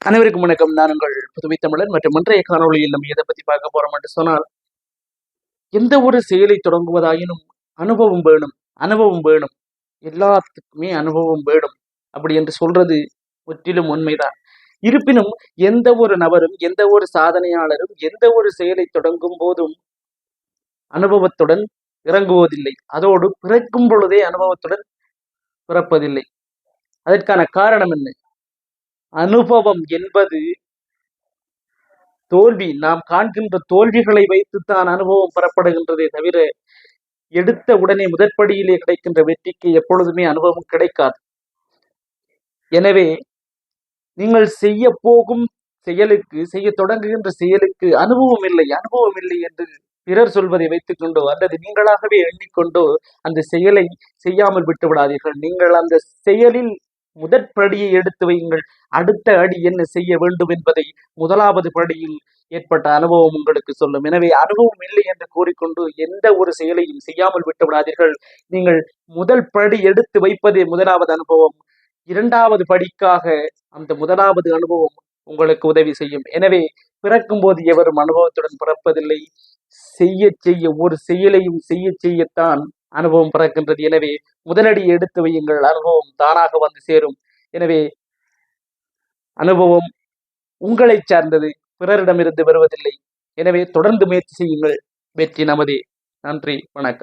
அனைவருக்கும் வணக்கம். நான் உங்கள் புதுமை தமிழன் மற்றும் இன்றைய காணொலியில் நம்ம எதை பத்தி பார்க்க போறோம் என்று சொன்னால் எந்த ஒரு செயலை தொடங்குவதாயினும் அனுபவம் வேணும் அனுபவம் வேணும். எல்லாத்துக்குமே அனுபவம் வேணும் அப்படி என்று சொல்றது முற்றிலும் உண்மைதான். இருப்பினும் எந்த ஒரு நபரும் எந்த ஒரு சாதனையாளரும் எந்த ஒரு செயலை தொடங்கும் போதும் அனுபவத்துடன் இறங்குவதில்லை. அதோடு பிறக்கும் பொழுதே அனுபவத்துடன் பிறப்பதில்லை. அதற்கான காரணம் என்ன? அனுபவம் என்பது தோல்வி. நாம் காண்கின்ற தோல்விகளை வைத்துத்தான் அனுபவம் பெறப்படுகின்றதே தவிர எடுத்த உடனே முதற்படியிலே கிடைக்கின்ற வெற்றிக்கு எப்பொழுதுமே அனுபவம் கிடைக்காது. எனவே நீங்கள் செய்ய போகும் செயலுக்கு செய்ய தொடங்குகின்ற செயலுக்கு அனுபவம் இல்லை அனுபவம் இல்லை என்று பிறர் சொல்வதை வைத்துக்கொண்டோ அல்லது நீங்களாகவே எண்ணிக்கொண்டோ அந்த செயலை செய்யாமல் விட்டு விடாதீர்கள். நீங்கள் அந்த செயலில் முதற்படியை எடுத்து வையுங்கள். அடுத்த அடி என்ன செய்ய வேண்டும் என்பதை முதலாவது படியில் ஏற்பட்ட அனுபவம் உங்களுக்கு சொல்லும். எனவே அனுபவம் இல்லை என்று கூறிக்கொண்டு எந்த ஒரு செயலையும் செய்யாமல் விட்டு விடாதீர்கள். நீங்கள் முதல் படி எடுத்து வைப்பதே முதலாவது அனுபவம். இரண்டாவது படிக்காக அந்த முதலாவது அனுபவம் உங்களுக்கு உதவி செய்யும். எனவே பிறக்கும் போது எவரும் அனுபவத்துடன் பிறப்பதில்லை. செய்ய செய்ய ஒரு செயலையும் செய்ய செய்யத்தான் அனுபவம் பிறக்கின்றது. எனவே முதலடி எடுத்து வையுங்கள். அனுபவம் தானாக வந்து சேரும். எனவே அனுபவம் உங்களை சார்ந்தது. பிறரிடமிருந்து வருவதில்லை. எனவே தொடர்ந்து முயற்சி செய்யுங்கள். வெற்றி நமதே. நன்றி. வணக்கம்.